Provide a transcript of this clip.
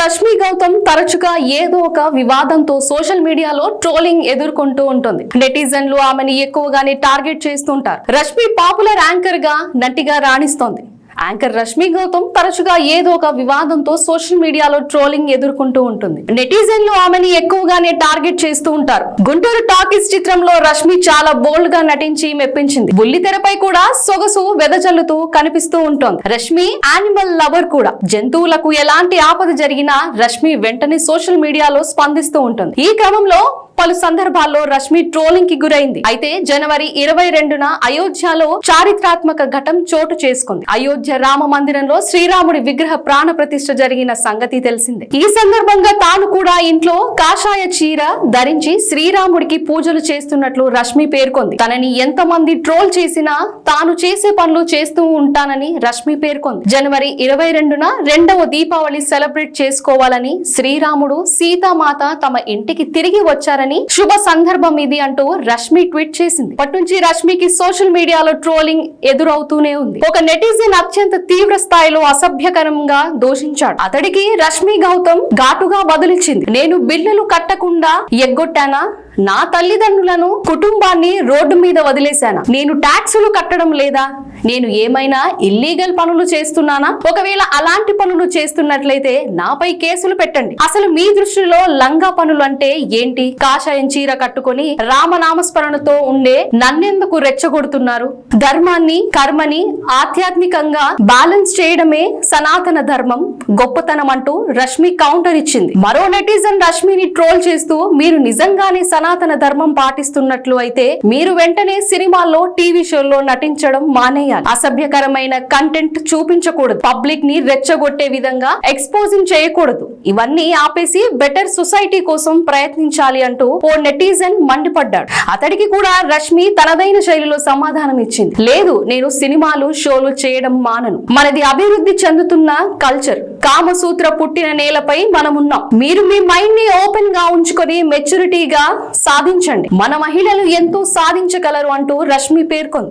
రష్మి గౌతమ్ తరచుగా ఏదో ఒక వివాదంతో సోషల్ మీడియాలో ట్రోలింగ్ ఎదుర్కొంటూ ఉంటుంది. నెటిజన్లు ఆమెని ఎక్కువగానే టార్గెట్ చేస్తుంటారు. రష్మి పాపులర్ యాంకర్గా నటిగా రాణిస్తోంది. యాంకర్ రష్మి గౌతమ్ తరచుగా ఏదో ఒక వివాదంతో సోషల్ మీడియాలో ట్రోలింగ్ ఎదుర్కొంటూ ఉంటుంది. నెటిజన్లు ఆమెని ఎక్కువగానే టార్గెట్ చేస్తూ ఉంటారు. గుంటూరు టాకీస్ చిత్రంలో రష్మి చాలా బోల్డ్గా నటించి మెప్పించింది. బుల్లి తెరపై కూడా సొగసు వెదజల్లుతూ కనిపిస్తూ ఉంటుంది. రష్మి యానిమల్ లవర్ కూడా. జంతువులకు ఎలాంటి ఆపద జరిగినా రష్మి వెంటనే సోషల్ మీడియాలో స్పందిస్తూ ఉంటుంది. ఈ క్రమంలో పలు సందర్భాల్లో రష్మి ట్రోలింగ్కి గురైంది. అయితే జనవరి ఇరవై రెండున అయోధ్యలో చారిత్రాత్మక ఘటం చోటు చేసుకుంది. అయోధ్య రామ మందిరంలో శ్రీరాముడి విగ్రహ ప్రాణ ప్రతిష్ఠ జరిగిన సంగతి తెలిసిందే. ఈ సందర్భంగా తాను కూడా ఇంట్లో కాషాయ చీర ధరించి శ్రీరాముడికి పూజలు చేస్తున్నట్లు రష్మి పేర్కొంది. తనని ఎంతమంది ట్రోల్ చేసినా తాను చేసే పనులు చేస్తూ ఉంటానని రష్మి పేర్కొంది. జనవరి ఇరవై రెండున రెండవ దీపావళి సెలబ్రేట్ చేసుకోవాలని శ్రీరాముడు సీతామాత తమ ఇంటికి తిరిగి వచ్చారని శుభ సందర్భం ఇది అంటూ రష్మి ట్వీట్ చేసింది. అప్పటి రష్మికి సోషల్ మీడియాలో ట్రోలింగ్ ఎదురవుతూనే ఉంది. ఒక నెటిజన్ అత్యంత తీవ్ర స్థాయిలో అసభ్యకరంగా దూషించాడు. అతడికి రష్మి గౌతమ్ ఘాటుగా బదులిచ్చింది నేను బిల్లులు కట్టకుండా ఎగ్గొట్టానా? నా తల్లిదండ్రులను కుటుంబాన్ని రోడ్డు మీద వదిలేశానా? నేను ట్యాక్సులు కట్టడం లేదా? నేను ఏమైనా ఇల్లీగల్ పనులు చేస్తున్నానా? ఒకవేళ అలాంటి పనులు చేస్తున్నట్లయితే నాపై కేసులు పెట్టండి. అసలు మీ దృష్టిలో లంగా పనులు అంటే ఏంటి? కాషాయం చీర కట్టుకొని రామనామస్మరణతో ఉండే నన్నెందుకు రెచ్చగొడుతున్నారు? ధర్మాన్ని కర్మని ఆధ్యాత్మికంగా బ్యాలెన్స్ చేయడమే సనాతన ధర్మం గొప్పతనం అంటూ రష్మి కౌంటర్ ఇచ్చింది. మరో నెటిజన్ రష్మిని ట్రోల్ చేస్తూ మీరు నిజంగానే సనాతన ధర్మం పాటిస్తున్నట్లు అయితే మీరు వెంటనే సినిమాల్లో టీవీ షోల్లో నటించడం మానేయాలి. అసభ్యకరమైన కంటెంట్ చూపించకూడదు. పబ్లిక్ని రెచ్చగొట్టే విధంగా ఎక్స్పోజింగ్ చేయకూడదు. ఇవన్నీ ఆపేసి బెటర్ సొసైటీ కోసం ప్రయత్నించాలి అంటూ ఓ నెటిజన్ మండిపడ్డాడు. అతడికి కూడా రష్మి తనదైన శైలిలో సమాధానం ఇచ్చింది లేదు నేను సినిమాలు షోలు చేయడం మానను. మనది అభివృద్ధి చెందుతున్న కల్చర్. కామసూత్ర పుట్టిన నేలపై మనమున్నాం. మీరు మీ మైండ్ని ఓపెన్గా ఉంచుకొని మెచ్యూరిటీగా సాధించండి. మన మహిళలు ఎంతో సాధించగలరు అంటూ రష్మి పేర్కొంది.